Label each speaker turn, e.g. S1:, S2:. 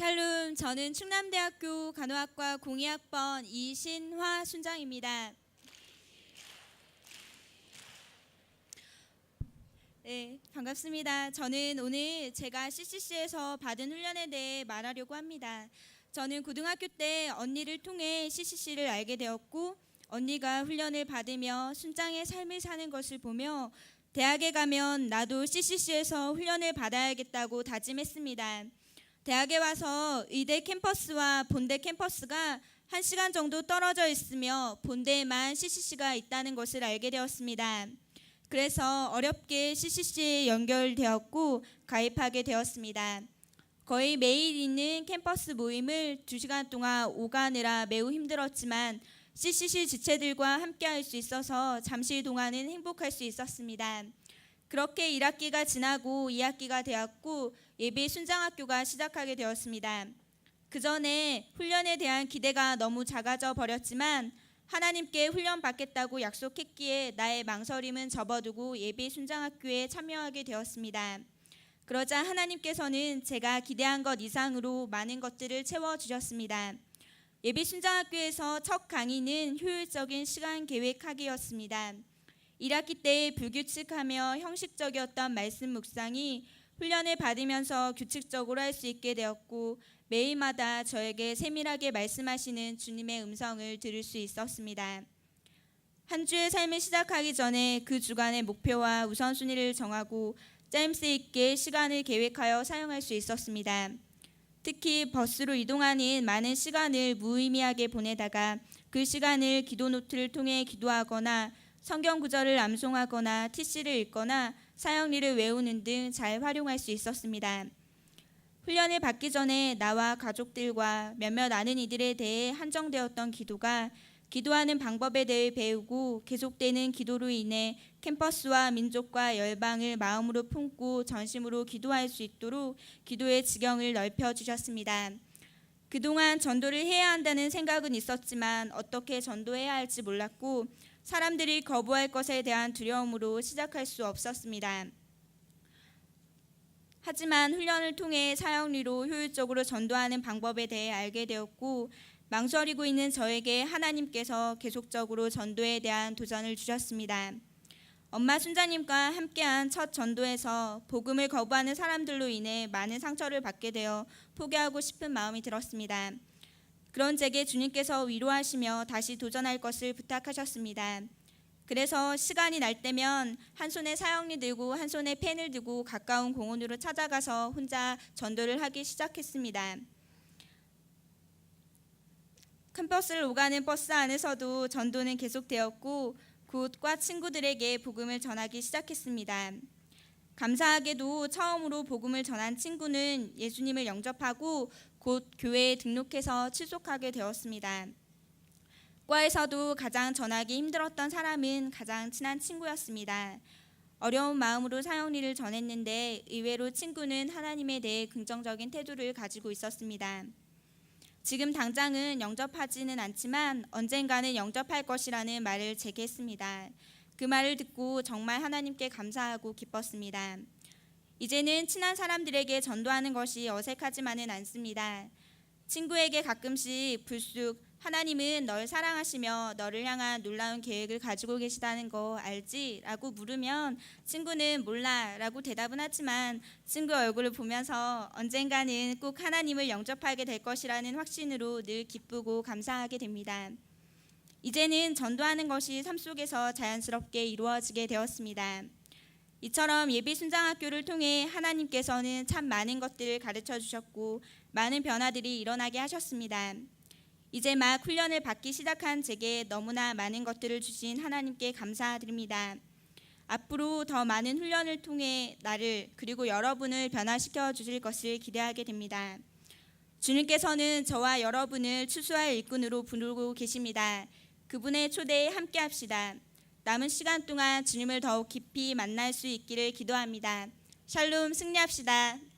S1: 샬롬, 저는 충남대학교 간호학과 공의학번 이신화 순장입니다. 네, 반갑습니다. 저는 오늘 제가 CCC에서 받은 훈련에 대해 말하려고 합니다. 저는 고등학교 때 언니를 통해 CCC를 알게 되었고 언니가 훈련을 받으며 순장의 삶을 사는 것을 보며 대학에 가면 나도 CCC에서 훈련을 받아야겠다고 다짐했습니다. 대학에 와서 의대 캠퍼스와 본대 캠퍼스가 한 시간 정도 떨어져 있으며 본대에만 CCC가 있다는 것을 알게 되었습니다. 그래서 어렵게 CCC에 연결되었고 가입하게 되었습니다. 거의 매일 있는 캠퍼스 모임을 2시간 동안 오가느라 매우 힘들었지만 CCC 지체들과 함께 할 수 있어서 잠시 동안은 행복할 수 있었습니다. 그렇게 1학기가 지나고 2학기가 되었고 예비 순장학교가 시작하게 되었습니다. 그 전에 훈련에 대한 기대가 너무 작아져 버렸지만 하나님께 훈련 받겠다고 약속했기에 나의 망설임은 접어두고 예비 순장학교에 참여하게 되었습니다. 그러자 하나님께서는 제가 기대한 것 이상으로 많은 것들을 채워주셨습니다. 예비 순장학교에서 첫 강의는 효율적인 시간 계획하기였습니다. 1학기 때의 불규칙하며 형식적이었던 말씀 묵상이 훈련을 받으면서 규칙적으로 할 수 있게 되었고 매일마다 저에게 세밀하게 말씀하시는 주님의 음성을 들을 수 있었습니다. 한 주의 삶을 시작하기 전에 그 주간의 목표와 우선순위를 정하고 짜임새 있게 시간을 계획하여 사용할 수 있었습니다. 특히 버스로 이동하는 많은 시간을 무의미하게 보내다가 그 시간을 기도 노트를 통해 기도하거나 성경 구절을 암송하거나 TC를 읽거나 사형리를 외우는 등 잘 활용할 수 있었습니다. 훈련을 받기 전에 나와 가족들과 몇몇 아는 이들에 대해 한정되었던 기도가 기도하는 방법에 대해 배우고 계속되는 기도로 인해 캠퍼스와 민족과 열방을 마음으로 품고 전심으로 기도할 수 있도록 기도의 지경을 넓혀 주셨습니다. 그동안 전도를 해야 한다는 생각은 있었지만 어떻게 전도해야 할지 몰랐고 사람들이 거부할 것에 대한 두려움으로 시작할 수 없었습니다. 하지만 훈련을 통해 사형리로 효율적으로 전도하는 방법에 대해 알게 되었고 망설이고 있는 저에게 하나님께서 계속적으로 전도에 대한 도전을 주셨습니다. 엄마 순자님과 함께한 첫 전도에서 복음을 거부하는 사람들로 인해 많은 상처를 받게 되어 포기하고 싶은 마음이 들었습니다. 그런제게 주님께서 위로하시며 다시 도전할 것을 부탁하셨습니다. 그래서 시간이 날 때면 한 손에 사형리 들고 한 손에 펜을 들고 가까운 공원으로 찾아가서 혼자 전도를 하기 시작했습니다. 큰 버스를 오가는 버스 안에서도 전도는 계속되었고 곧과 친구들에게 복음을 전하기 시작했습니다. 감사하게도 처음으로 복음을 전한 친구는 예수님을 영접하고 곧 교회에 등록해서 출석하게 되었습니다. 과에서도 가장 전하기 힘들었던 사람은 가장 친한 친구였습니다. 어려운 마음으로 사영리를 전했는데 의외로 친구는 하나님에 대해 긍정적인 태도를 가지고 있었습니다. 지금 당장은 영접하지는 않지만 언젠가는 영접할 것이라는 말을 제게 했습니다. 그 말을 듣고 정말 하나님께 감사하고 기뻤습니다. 이제는 친한 사람들에게 전도하는 것이 어색하지만은 않습니다. 친구에게 가끔씩 불쑥 하나님은 널 사랑하시며 너를 향한 놀라운 계획을 가지고 계시다는 거 알지? 라고 물으면 친구는 몰라 라고 대답은 하지만 친구 얼굴을 보면서 언젠가는 꼭 하나님을 영접하게 될 것이라는 확신으로 늘 기쁘고 감사하게 됩니다. 이제는 전도하는 것이 삶 속에서 자연스럽게 이루어지게 되었습니다. 이처럼 예비 순장학교를 통해 하나님께서는 참 많은 것들을 가르쳐 주셨고 많은 변화들이 일어나게 하셨습니다. 이제 막 훈련을 받기 시작한 제게 너무나 많은 것들을 주신 하나님께 감사드립니다. 앞으로 더 많은 훈련을 통해 나를 그리고 여러분을 변화시켜 주실 것을 기대하게 됩니다. 주님께서는 저와 여러분을 추수할 일꾼으로 부르고 계십니다. 그분의 초대에 함께 합시다. 남은 시간 동안 주님을 더욱 깊이 만날 수 있기를 기도합니다. 샬롬 승리합시다.